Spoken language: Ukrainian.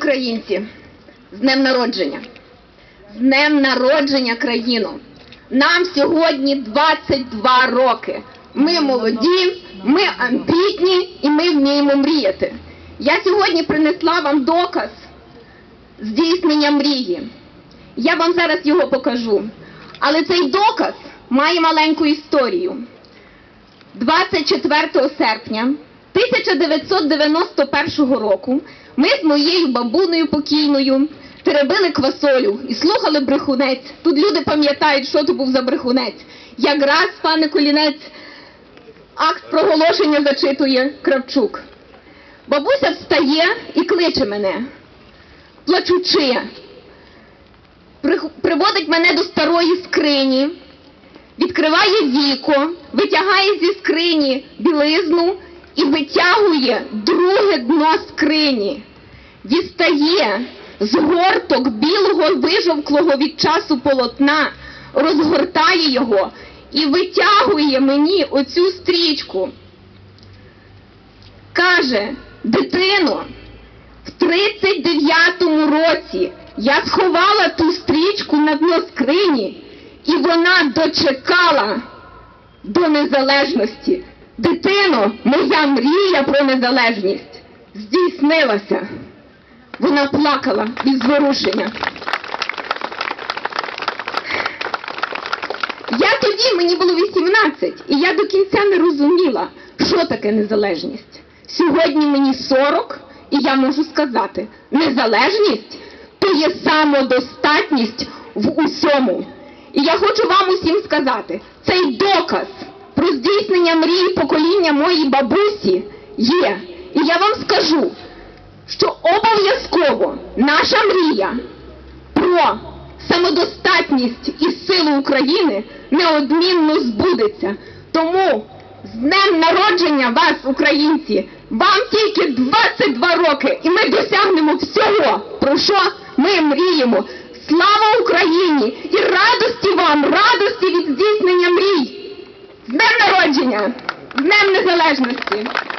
українці, з днем народження. З днем народження країну. Нам сьогодні 22 роки. Ми молоді, ми амбітні і ми вміємо мріяти. Я сьогодні принесла вам доказ здійснення мрії. Я вам зараз його покажу. Але цей доказ має маленьку історію. 24 серпня 1991 року ми з моєю бабунею покійною теребили квасолю і слухали брехунець. Тут люди пам'ятають, що то був за брехунець. Якраз, пане Колінець, акт проголошення зачитує Кравчук. Бабуся встає і кличе мене, плачучи. Приводить мене до старої скрині, відкриває віко, витягає зі скрині білизну і витягує друге дно скрині, дістає з горток білого вижовклого від часу полотна, розгортає його і витягує мені оцю стрічку. Каже, дитино, в 39-му році я сховала ту стрічку на дно скрині, і вона дочекала до незалежності. Дитино, моя мрія про незалежність здійснилася. Вона плакала від зворушення. Я тоді, мені було 18, і я до кінця не розуміла, що таке незалежність. Сьогодні мені 40, і я можу сказати, незалежність то є самодостатність в усьому. І я хочу вам усім сказати, цей доказ здійснення мрії покоління моїй бабусі є. І я вам скажу, що обов'язково наша мрія про самодостатність і силу України неодмінно збудеться. Тому з днем народження вас, українці, вам тільки 22 роки, і ми досягнемо всього, про що ми мріємо. Слава Україні! І радості радості від здійснення